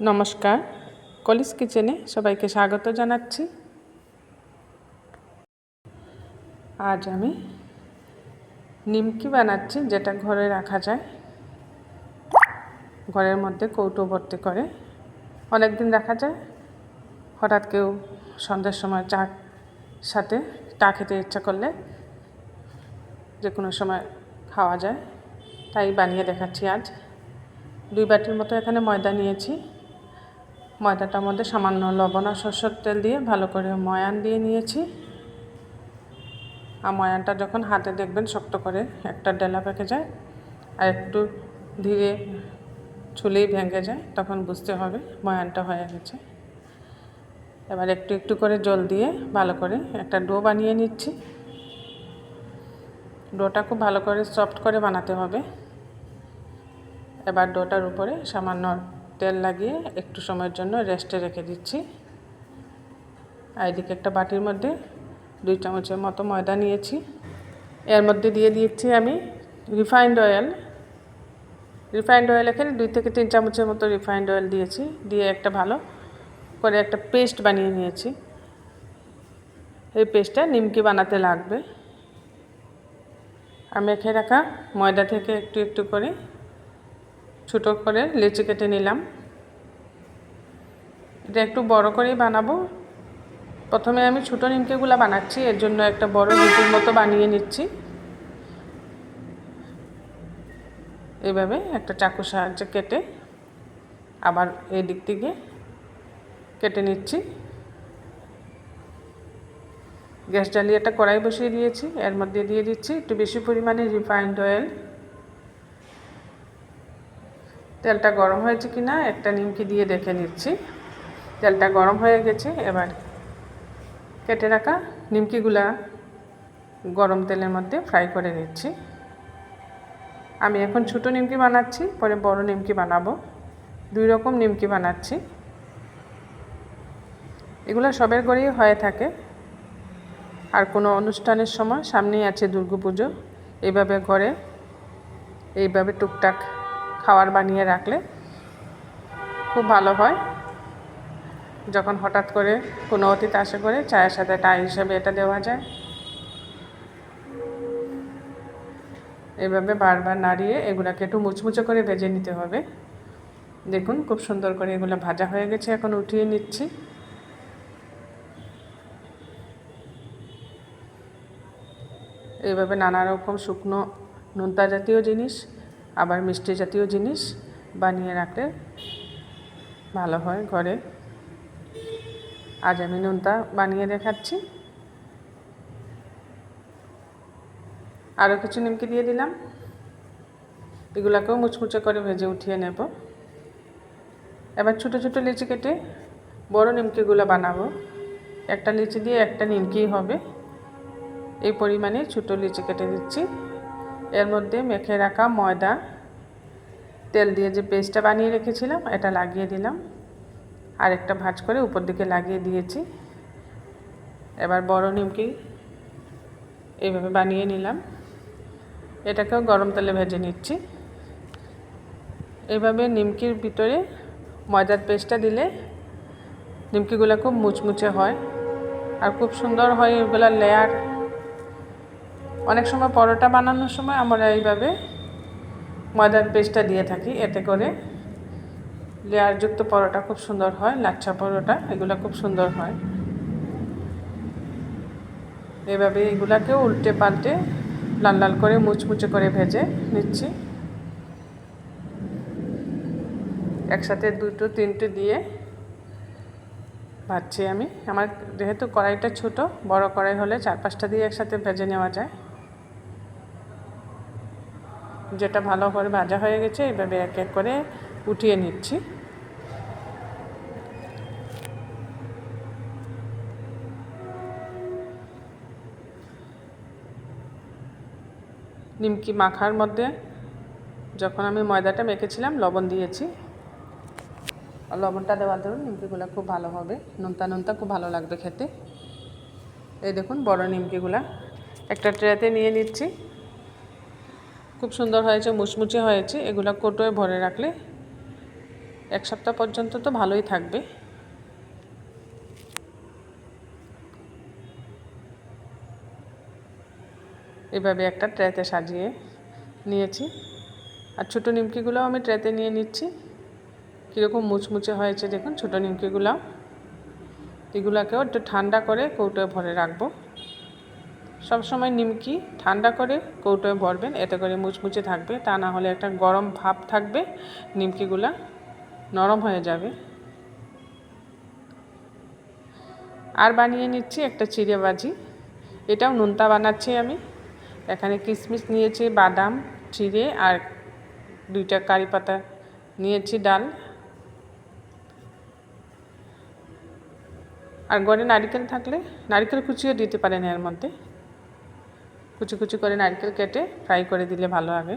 নমস্কার। কলিস কিচেনে সবাইকে স্বাগত জানাচ্ছি। আজ আমি নিমকি বানাচ্ছি, যেটা ঘরে রাখা যায়। ঘরের মধ্যে কৌটো ভর্তি করে। অনেক দিন রাখা যায়। হঠাৎ কেউ সন্ধ্যার সময় চা সাথে চা খেতে ইচ্ছা করলে যে কোনো সময় খাওয়া যায়। তাই বানিয়ে দেখাচ্ছি আজ। দুই বাটির মতো এখানে ময়দা নিয়েছি। ময়দাটার মধ্যে সামান্য লবণ আর সরষের তেল দিয়ে ভালো করে ময়ান দিয়ে নিয়েছি। আর ময়ানটা যখন হাতে দেখবেন শক্ত করে একটা ডেলা পেকে যায় আর একটু ধীরে ছুলেই ভেঙে যায়, তখন বুঝতে হবে ময়ানটা হয়ে গেছে। এবার একটু একটু করে জল দিয়ে ভালো করে একটা ডো বানিয়ে নিচ্ছি। ডোটা খুব ভালো করে সফট করে বানাতে হবে। এবার ডোটার উপরে সামান্য তেল লাগিয়ে একটু সময়ের জন্য রেস্টে রেখে দিচ্ছি। আর এদিকে একটা বাটির মধ্যে দুই চামচের মতো ময়দা নিয়েছি। এর মধ্যে দিয়ে দিচ্ছি আমি রিফাইন্ড অয়েল। রিফাইন্ড অয়েল এখানে দুই থেকে তিন চামচের মতো রিফাইন্ড অয়েল দিয়েছি। দিয়ে একটা ভালো করে একটা পেস্ট বানিয়ে নিয়েছি। এই পেস্টটা নিমকি বানাতে লাগবে। আর মেখে রাখা ময়দা থেকে একটু একটু করে ছোটো করে লেচি কেটে নিলাম। এটা একটু বড় করেই বানাবো। প্রথমে আমি ছোটো নিমকিগুলো বানাচ্ছি, এর জন্য একটা বড় রুটির মতো বানিয়ে নিচ্ছি। এইভাবে একটা চাকু সাহায্যে কেটে আবার এই দিক থেকে কেটে নিচ্ছি। গ্যাস জ্বালিয়ে একটা কড়াই বসিয়ে দিয়েছি, এর মধ্যে দিয়ে দিচ্ছি একটু বেশি পরিমাণে রিফাইন্ড অয়েল। তেলটা গরম হয়েছে কি না একটা নিমকি দিয়ে দেখে নিচ্ছি। তেলটা গরম হয়ে গেছে, এবার কেটে রাখা নিমকিগুলা গরম তেলের মধ্যে ফ্রাই করে নিচ্ছি। আমি এখন ছোটো নিমকি বানাচ্ছি, পরে বড় নিমকি বানাবো। দুই রকম নিমকি বানাচ্ছি। এগুলো সবের ঘরেই হয়ে থাকে। আর কোনো অনুষ্ঠানের সময় সামনেই আছে পুজো। এইভাবে ঘরে, এইভাবে টুকটাক খাবার বানিয়ে রাখলে খুব ভালো হয়। যখন হঠাৎ করে কোনো অতীত আসে করে চায়ের সাথে টাই হিসেবে এটা দেওয়া যায়। এভাবে বারবার নাড়িয়ে এগুলাকে একটু মুচমুচে করে ভেজে নিতে হবে। দেখুন খুব সুন্দর করে এগুলো ভাজা হয়ে গেছে, এখন উঠিয়ে নিচ্ছি। এইভাবে নানা রকম শুকনো, নোনতা জাতীয় জিনিস আবার মিষ্টি জাতীয় জিনিস বানিয়ে রাখলে ভালো হয় ঘরে। আজ আমি নোনতা বানিয়ে দেখাচ্ছি। আরও কিছু নিমকি দিয়ে দিলাম। এগুলাকেও মুচমুচে করে ভেজে উঠিয়ে নেব। এবার ছোটো ছোটো লিচি কেটে বড় নিমকিগুলো বানাবো। একটা লিচি দিয়ে একটা নিমকি হবে। এই পরিমাণে ছোটো লিচি কেটে দিচ্ছি। এর মধ্যে মেখে রাখা ময়দা, তেল দিয়ে যে পেস্টটা বানিয়ে রেখেছিলাম, এটা লাগিয়ে দিলাম। আর একটা ভাজ করে উপর দিকে লাগিয়ে দিয়েছি। এবার বড় নিমকি এইভাবে বানিয়ে নিলাম। এটাকেও গরম তেলে ভেজে নিচ্ছি। এইভাবে নিমকির ভিতরে ময়দার পেস্টটা দিলে নিমকিগুলো খুব মুচমুচে হয়। আর খুব সুন্দর হয় এগুলো লেয়ার অনেক সময় পরোটা বানানোর সময় আমরা এইভাবে ময়দার পেস্টটা দিয়ে থাকি, এতে করে লেয়ারযুক্ত পরোটা খুব সুন্দর হয়, লাচ্ছা পরোটা, এগুলো খুব সুন্দর হয়। এভাবে এগুলাকেও উল্টে পাল্টে লাল লাল করে মুচমুচে করে ভেজে নিচ্ছি। একসাথে দুটো, তিনটে দিয়ে ভাজছি আমি। আমার যেহেতু কড়াইটা ছোট, বড় কড়াই হলে চার পাঁচটা দিয়ে একসাথে ভেজে নেওয়া যায়। যেটা ভালো করে ভাজা হয়ে গেছে এইভাবে এক এক করে উঠিয়ে নিচ্ছি। নিমকি মাখার মধ্যে যখন আমি ময়দাটা মেখেছিলাম, লবণ দিয়েছি। লবণটা দেওয়ার ধরুন নিমকিগুলো খুব ভালো হবে। নুনতা নুনতা খুব ভালো লাগবে খেতে। এই দেখুন বড় নিমকিগুলা। একটা ট্রেতে নিয়ে নিচ্ছি। খুব সুন্দর হয়েছে, মুচমুচে হয়েছে। এগুলো কোটোয় ভরে রাখলে এক সপ্তাহ পর্যন্ত তো ভালোই থাকবে। এভাবে একটা ট্রেতে সাজিয়ে নিয়েছি। আর ছোটো নিমকিগুলোও আমি ট্রেতে নিয়ে নিচ্ছি। কীরকম মুচমুচে হয়েছে দেখুন, ছোটো নিমকিগুলো এগুলাকেও একটু ঠান্ডা করে কৌটোয় ভরে রাখব। সবসময় নিমকি ঠান্ডা করে, কৌটোয় ভরবেন, এতে করে মুচমুচে থাকবে। তা না হলে একটা গরম ভাব থাকবে, নিমকিগুলা নরম হয়ে যাবে। আর বানিয়ে নিচ্ছি একটা চিড়ে বাজি এটাও নুনতা বানাচ্ছি আমি। এখানে কিশমিশ নিয়েছি, বাদাম, চিড়ে আর দুইটা কারি পাতা নিয়েছি, ডাল। আর গড়ে নারিকেল থাকলে, নারিকেল কুচিও দিতে পারেন এর মধ্যে। কুচি কুচি করে নারকেল কেটে ফ্রাই করে দিলে ভালো হবে।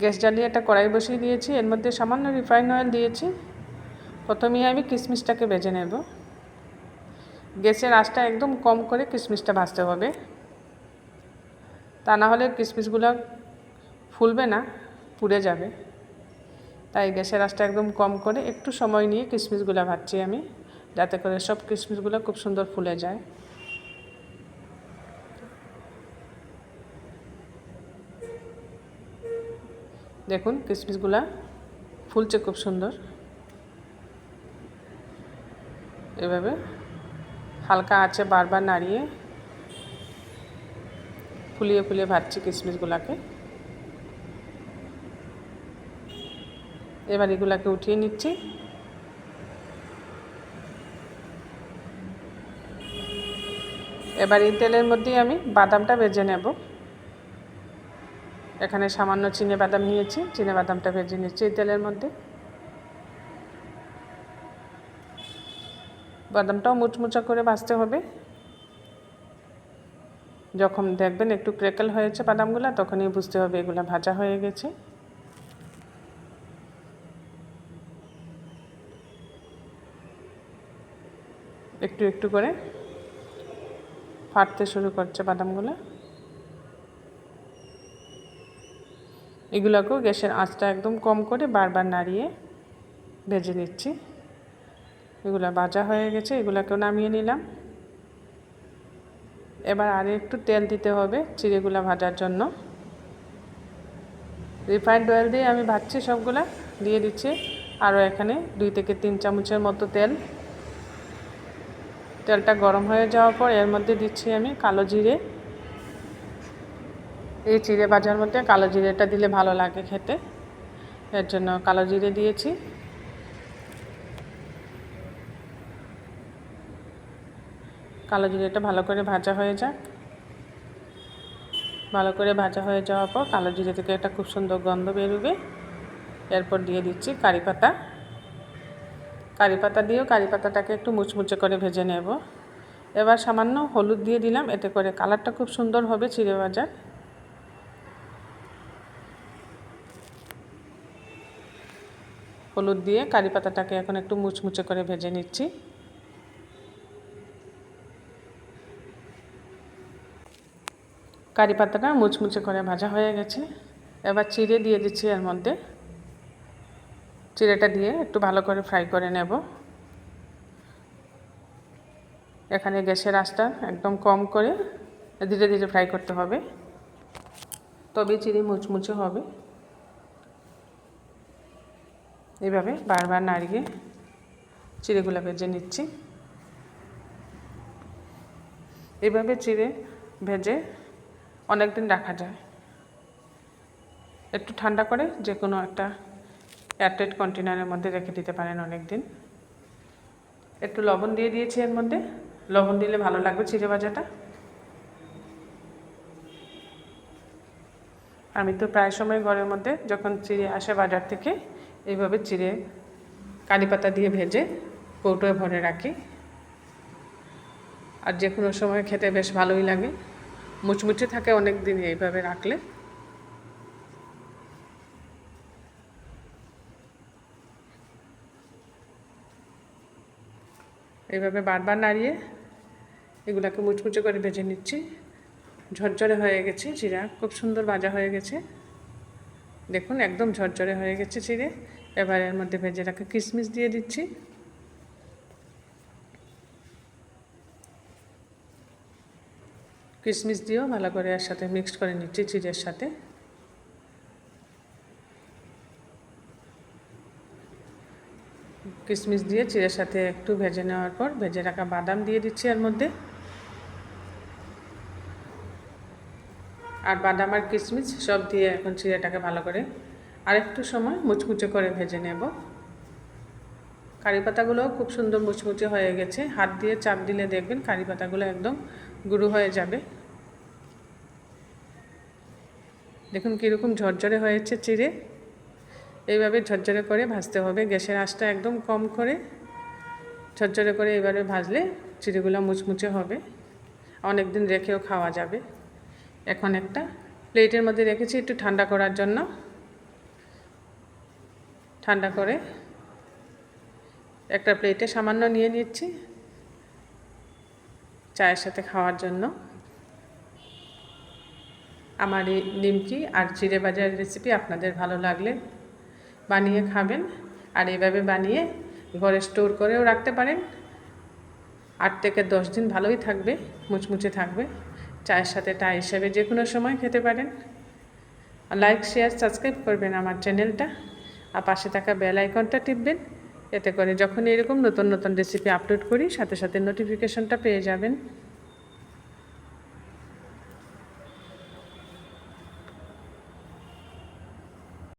গ্যাস জ্বালিয়ে একটা কড়াই বসিয়ে দিয়েছি। এর মধ্যে সামান্য রিফাইন অয়েল দিয়েছি। প্রথমেই আমি কিশমিশটাকে ভেজে নেব। গ্যাসের আঁচটা একদম কম করে কিশমিশটা ভাজতে হবে। তা না হলে কিশমিশগুলো ফুলবে না, পুড়ে যাবে। তাই গ্যাসের আঁচটা একদম কম করে একটু সময় নিয়ে কিশমিশগুলো ভাজছি আমি। যাতে করে সব কিশমিশগুলো খুব সুন্দর ফুলে যায়। দেখুন কিশমিশগুলা ফুলছে খুব সুন্দর। এভাবে হালকা আছে বারবার নাড়িয়ে ফুলিয়ে ফুলিয়ে ভাজছি কিশমিশগুলাকে এবার এগুলাকে উঠিয়ে নিচ্ছি। এবার এই তেলের মধ্যেই আমি বাদামটা ভেজে নেব। এখানে সামান্য চিনে বাদাম নিয়েছি। চিনে বাদামটা ভেজে নিচ্ছি তেলের মধ্যে। বাদামটাও মুচমুচা করে ভাজতে হবে। যখন দেখবেন একটু ক্রেকেল হয়েছে বাদামগুলো, তখনই বুঝতে হবে এগুলো ভাজা হয়ে গেছে। একটু একটু করে ফাটতে শুরু করছে বাদামগুলো। এগুলোকেও গ্যাসের আঁচটা একদম কম করে বারবার নাড়িয়ে ভেজে নিচ্ছি। এগুলো ভাজা হয়ে গেছে, এগুলোকেও নামিয়ে নিলাম। এবার আর একটু তেল দিতে হবে চিড়েগুলো ভাজার জন্য। রিফাইন্ড অয়েল দিয়ে আমি ভাজছি সবগুলা, দিয়ে দিচ্ছি আরও এখানে দুই থেকে তিন চামচের মতো তেল। তেলটা গরম হয়ে যাওয়ার পর এর মধ্যে দিচ্ছি আমি কালো জিরে। এই চিড়ে ভাজার মধ্যে কালো জিরেটা দিলে ভালো লাগে খেতে। এর জন্য কালো জিরে দিয়েছি। কালো জিরেটা ভালো করে ভাজা হয়ে যাক। ভালো করে ভাজা হয়ে যাওয়ার পর কালো জিরে থেকে একটা খুব সুন্দর গন্ধ বেরোবে। এরপর দিয়ে দিচ্ছি কারি পাতা। কারি পাতা দিয়েও কারি পাতাটাকে একটু মুচমুচে করে ভেজে নেব। এবার সামান্য হলুদ দিয়ে দিলাম, এতে করে কালারটা খুব সুন্দর হবে চিড়ে ভাজার। হলুদ দিয়ে কারি পাতাটাকে এখন একটু মুচমুচে করে ভেজে নিচ্ছি। কারি পাতাটা মুচমুচে করে ভাজা হয়ে গেছে। এবার চিড়ে দিয়ে দিচ্ছি এর মধ্যে। চিড়েটা দিয়ে একটু ভালো করে ফ্রাই করে নেব। এখানে গ্যাসের আঁচটা একদম কম করে ধীরে ধীরে ফ্রাই করতে হবে। তবে চিড়ে মুচমুচে হবে। এইভাবে বারবার নাড়িয়ে চিড়েগুলো ভেজে নিচ্ছি। এইভাবে চিড়ে ভেজে অনেক দিন রাখা যায়। একটু ঠান্ডা করে যে কোনো একটা এয়ারটাইট কন্টেনারের মধ্যে রেখে দিতে পারেন অনেক দিন একটু লবণ দিয়ে দিয়েছি এর মধ্যে। লবণ দিলে ভালো লাগবে চিড়ে ভাজাটা। আমি তো প্রায় সময় ঘরের মধ্যে যখন চিড়ে আসে বাজার থেকে এইভাবে চিড়ে কারি পাতা দিয়ে ভেজে কৌটোয় ভরে রাখি। আর যে কোনো সময় খেতে বেশ ভালোই লাগে। মুচমুচে থাকে অনেক দিন এইভাবে রাখলে। এইভাবে বারবার নাড়িয়ে এগুলাকে মুচমুচে করে ভেজে নিচ্ছি। ঝরঝরে হয়ে গেছে চিরা খুব সুন্দর ভাজা হয়ে গেছে। দেখুন, একদম ঝরঝরে হয়ে গেছে চিড়ে। এবার এর মধ্যে ভেজে রাখা কিশমিশ দিয়ে দিচ্ছি। কিশমিশ দিয়েও ভালো করে এর সাথে মিক্সড করে নিচ্ছি চিজের সাথে। কিশমিশ দিয়ে চিড়ের সাথে একটু ভেজে নেওয়ার পর ভেজে রাখা বাদাম দিয়ে দিচ্ছি এর মধ্যে। আর বাদাম আর কিশমিশ সব দিয়ে এখন চিড়েটাকে ভালো করে আর একটু সময় মুচমুচে করে ভেজে নেব। কারি পাতাগুলোও খুব সুন্দর মুচমুচে হয়ে গেছে। হাত দিয়ে চাপ দিলে দেখবেন কারি পাতাগুলো একদম গুঁড়ো হয়ে যাবে। দেখুন কীরকম ঝরঝরে হয়েছে চিড়ে। এইভাবে ঝরঝরে করে ভাজতে হবে। গ্যাসের আঁচটা একদম কম করে ঝরঝরে করে এইভাবে ভাজলে চিড়েগুলো মুচমুচে হবে। অনেক দিন রেখেও খাওয়া যাবে। এখন একটা প্লেটের মধ্যে রেখেছি একটু ঠান্ডা করার জন্য। ঠান্ডা করে একটা প্লেটে সামান্য নিয়ে নিচ্ছি চায়ের সাথে খাওয়ার জন্য। আমার এই নিমকি আর জিরে বাজার রেসিপি আপনাদের ভালো লাগলে বানিয়ে খাবেন আর এইভাবে বানিয়ে ঘরে স্টোর করেও রাখতে পারেন। আট থেকে দশ দিন ভালোই থাকবে, মুচমুচে থাকবে। চায়ের সাথে টা হিসেবে যে কোনো সময় খেতে পারেন। লাইক শেয়ার সাবস্ক্রাইব করবেন আমার চ্যানেলটা আর পাশে থাকা বেল আইকনটা টিপবেন। এতে করে যখন এরকম নতুন নতুন রেসিপি আপলোড করি, সাথে সাথে নোটিফিকেশনটা পেয়ে যাবেন।